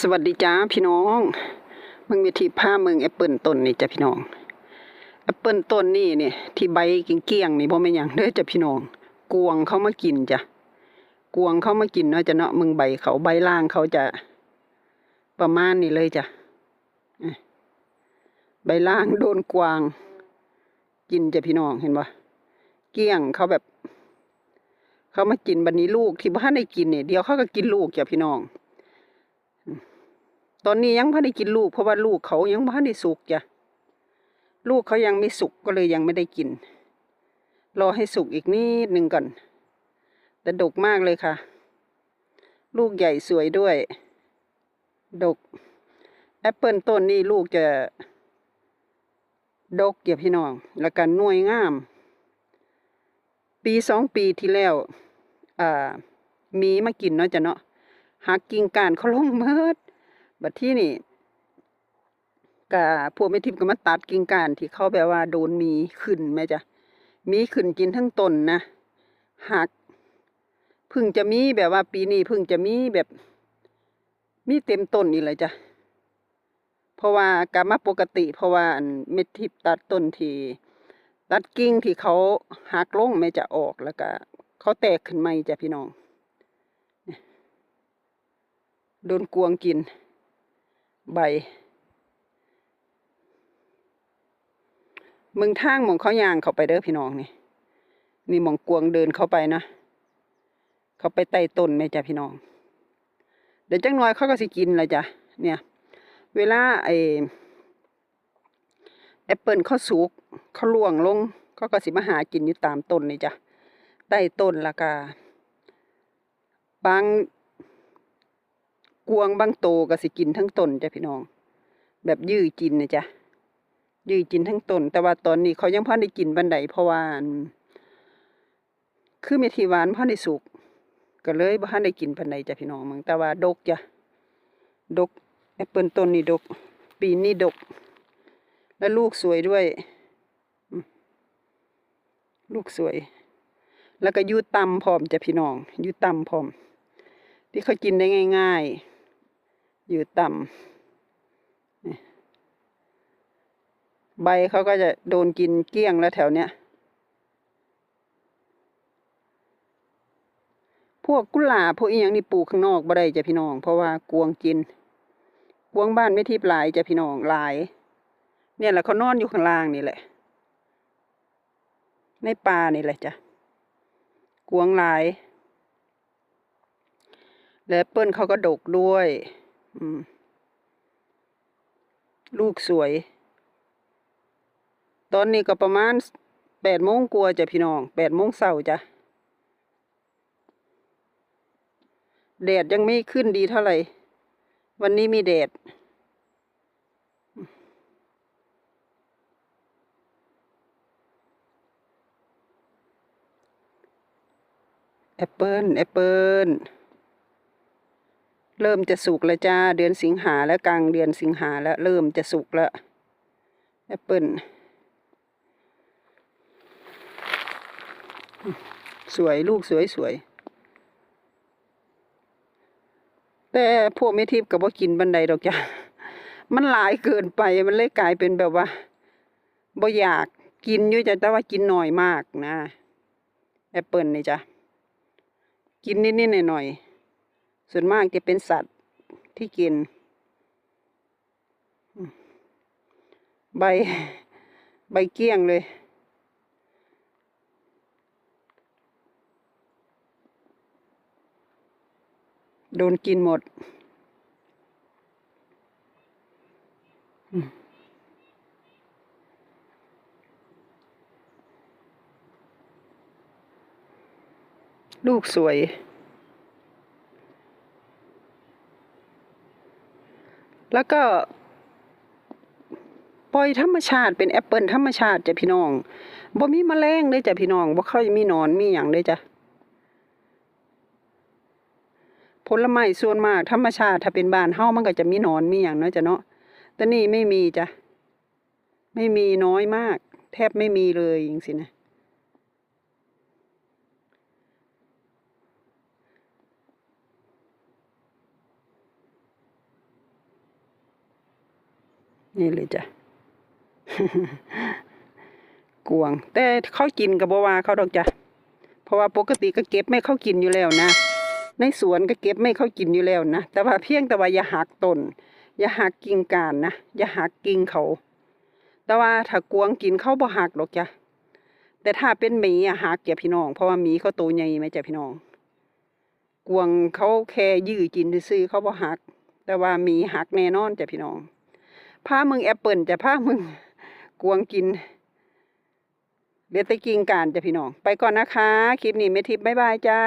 สวัสดีจ้าพี่น้องมึงมีที่ผ้าเมืองแอปเปิลต้นนี่จ้ะพี่น้องแอปเปิลต้นนี่นี่ที่ใบเกี้ยงๆนี่บ่แม่ยังเด้อจ้ะพี่น้อง กวงเขามากินจ้ะกวงเขามากินเนาะจ้ะเนาะมึงใบเขาใบล่างเขาจะประมาณนี้เลยจ้ะใบล่างโดนกวาง กินจ้ะพี่น้องเห็นบ่เกี้ยงเขาแบบ เขามากินบัดนี้ลูกที่บ้านได้กินเนี่ยเดี๋ยวเขาก็กินลูกจ้ะพี่น้อง ตอนนี้ยังไม่ได้กินลูกเพราะว่าลูกเขายังไม่ได้สุกจ้ะลูกเขายังไม่สุกก็เลยยังไม่ได้กิน รอให้สุกอีกนิดหนึ่งก่อนแต่ดกมากเลยค่ะ ลูกใหญ่สวยด้วย ดก แอปเปิลต้นนี้ลูกจะ ดกเกี่ยพี่น้อง แล้วกันน่วยงาม ปีสองปีที่แล้วอ่ามีมากินเนาะจ้ะเนาะหักกิ่งกานเขาลงเมิด บัดที่นี่กะพวกแม่ทิพย์ก็มาตัดกิ่งก้านที่เขาแบบว่าโดนมีขึ้นแม่จ้ะมีขึ้นกินทั้งต้นนะหักพึ่งจะมีแบบว่าปีนี้พึ่งจะมีแบบ มีเต็มต้นนี่เลยจ้ะเพราะว่ากามาปกติเพราะว่าเม็ดทิพย์ตัดต้นทีตัดกิ่งที่เขาหักลงแม่จะออกแล้วก็เขาแตกขึ้นใหม่จ้ะพี่น้องโดนกวงกิน ใบ มึงทางหมองเขายางเขาไปเด้อพี่น้องนี่ นี่หมองกวงเดินเข้าไปนะ เขาไปไต่ต้นไหมจ้ะพี่น้อง เดี๋ยวจังน้อยเขาก็สิกินเลยจ้ะ เนี่ย เวลาไอแอปเปิลเขาสุกเขาล่วงลงเขาก็สิมาหากินอยู่ตามต้นนี่จ้ะใต้ต้นละกาบาง กวงบางโตก็สิกินทั้งต้นจ้ะพี่น้อง แบบยื้อกินนะจ๊ะยื้อกินทั้งต้น แต่ว่าตอนนี้เขายังพอได้กินบันไดเพราะว่าคือเมทีหวานพอได้สุกก็เลยบ่ทันได้กินปันใดจ้ะพี่น้องมึงแต่ว่าดกจ้ะดกแอปเปิลต้นนี่ดก ปีนี้ดก แล้วลูกสวยด้วย ลูกสวย แล้วก็ยูตำพร้อมจ้ะพี่น้องยูตำพร้อม ที่เขากินได้ง่าย ๆ อยู่ต่ำใบเขาก็จะโดนกินเกลี้ยงแล้วแถวเนี้ย พวกกุหลาบพวกอีหยังนี่ปลูกข้างนอกบ่ได้จ้ะพี่น้อง เพราะว่ากวงกิน กวงบ้านไม่ทิพย์ลายจ้ะพี่น้องหลาย เนี่ยแหละเขานอนอยู่ข้างล่างนี่แหละ ในป่านี่แหละจ้ะกวงหลาย และเปิ้ลเขาก็ดกด้วย ลูกสวย ตอนนี้ก็ประมาณแปดโมงกว่าจ้ะพี่น้องแปดโมงเช้าจ้ะแดดยังไม่ขึ้นดีเท่าไหร่ วันนี้มีแดด แอปเปิลแอปเปิล เริ่มจะสุกแล้วจ้า เดือนสิงหาแล้วกลางเดือนสิงหาแล้วเริ่มจะสุกแล้วแอปเปิลสวยลูกสวยสวยแต่พวกเมทิพย์กับว่ากินบันไดดอกจ้ะมันหลายเกินไปมันเลยกลายเป็นแบบว่าบ่อยากกินอยู่จ้ะแต่ว่ากินหน่อยมากนะแอปเปิลนี่จ้ะกินนิดๆหน่อยๆ ส่วนมากจะเป็นสัตว์ที่กิน ใบ ใบเกี้ยงเลย โดนกินหมด ลูกสวย แล้วก็ ปล่อยธรรมชาติเป็นแอปเปิลธรรมชาติจ้ะพี่น้องบ่มีแมลงเลยจ้ะพี่น้องบ่ค่อยมีหนอนมีหยังเลยจ้ะผลไม้ส่วนมากธรรมชาติถ้าเป็นบ้านเฮามันก็จะมีหนอนมีหยังเนาะจ้ะเนาะแต่นี่ไม่มีจ้ะ ไม่มีน้อยมาก แทบไม่มีเลยจริงสินะ นี่เลยจ้ะกวางแต่เขากินกับบัวาเขาดอกจ้ะเพราะว่าปกติก็เก็บไม่เขากินอยู่แล้วนะ ในสวนก็เก็บไม่เขากินอยู่แล้วนะ แต่ว่าเพียงแต่ว่าอย่าหักต้นอย่าหักกิ่งก้านนะอย่าหักกิ่งเขา แต่ว่าถ้ากวางกินเขาบ่หักดอกจ้ะแต่ถ้าเป็นหมีอะหักจ้ะพี่น้อง เพราะว่าหมีเขาโตวใหญ่ไหมจ้ะพี่น้อง กวางเขาแค่ยื้อกินซื่อเขาบ่หัก แต่ว่าหมีหักแน่นอนจ้ะพี่น้อง พามึงแอปเปิลจะพามึงกวงกินเดี๋ยวตะกิงการจะพี่น้อง ไปก่อนนะคะ คลิปนี้เมทิพย์บ๊ายบายจ้า